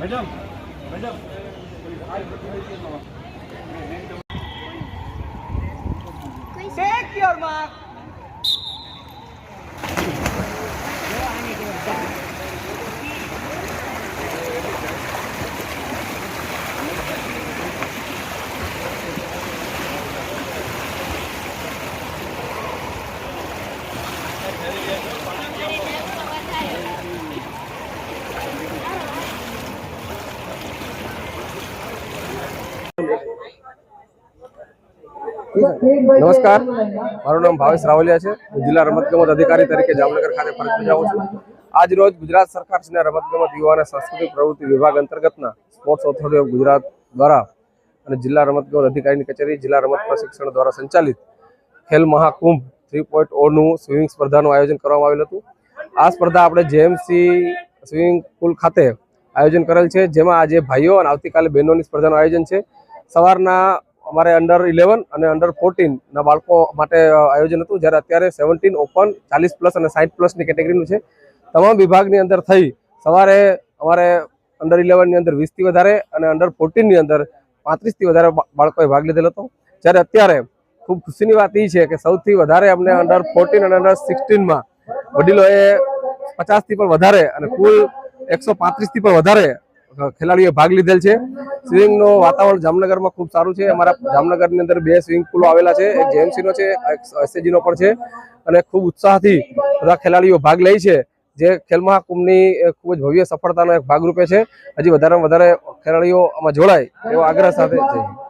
Madam madam take your mark નમસ્કાર. મારું નામ ભાવેશ રાવલિયા છે. હું જિલ્લા રમતગમત અધિકારી તરીકે જામનગર ખાતે ફરજ બજાવું છું. આજ રોજ ગુજરાત સરકાર શ્રીના રમતગમત યુવા અને સાંસ્કૃતિક પ્રવૃત્તિ વિભાગ અંતર્ગતના સ્પોર્ટ્સ ઓથોરિટી ઓફ ગુજરાત દ્વારા અને જિલ્લા રમતગમત અધિકારીની કચેરી, જિલ્લા રમત પ્રશિક્ષણ દ્વારા સંચાલિત ખેલ મહાકુંભ થ્રી પોઈન્ટ ઓનું સ્વિમિંગ સ્પર્ધાનું આયોજન કરવામાં આવેલ હતું. આ સ્પર્ધા આપણે જેએમસી સ્વિમિંગ પુલ ખાતે આયોજન કરેલ છે. જેમાં આજે ભાઈઓ અને આવતીકાલે બહેનોની સ્પર્ધાનું આયોજન છે. સવારના અમારે અંડર ઇલેવન અને અંડર ફોર્ટીનના બાળકો માટે આયોજન હતું, જ્યારે અત્યારે સેવન્ટીન ઓપન ચાલીસ પ્લસ અને સાઠ પ્લસની કેટેગરીનું છે. તમામ વિભાગની અંદર થઈ, સવારે અમારે અંડર ઇલેવનની અંદર વીસથી વધારે અને અંડર ફોર્ટીનની અંદર પાંત્રીસથી વધારે બાળકોએ ભાગ લીધેલો હતો. જ્યારે અત્યારે ખૂબ ખુશીની વાત એ છે કે સૌથી વધારે અમને અંડર ફોર્ટીન અને અંડર સિક્સટીનમાં વડીલોએ પચાસથી પણ વધારે અને કુલ એકસો પાંત્રીસથી પણ વધારે ખેલાડીઓએ ભાગ લીધેલ છે. સ્વિમિંગનું વાતાવરણ જામનગરમાં ખૂબ સારું છે. અમારા જામનગરની અંદર બે સ્વિમિંગ પુલો આવેલા છે. એક જેએમસીનો છે, એક એસએજીનો પણ છે અને ખૂબ ઉત્સાહથી બધા ખેલાડીઓ ભાગ લે છે. જે ખેલ મહાકુંભની ખૂબ જ ભવ્ય સફળતાનો એક ભાગરૂપે છે. હજી વધારેમાં વધારે ખેલાડીઓ આમાં જોડાય એવો આગ્રહ સાથે હિન્દ.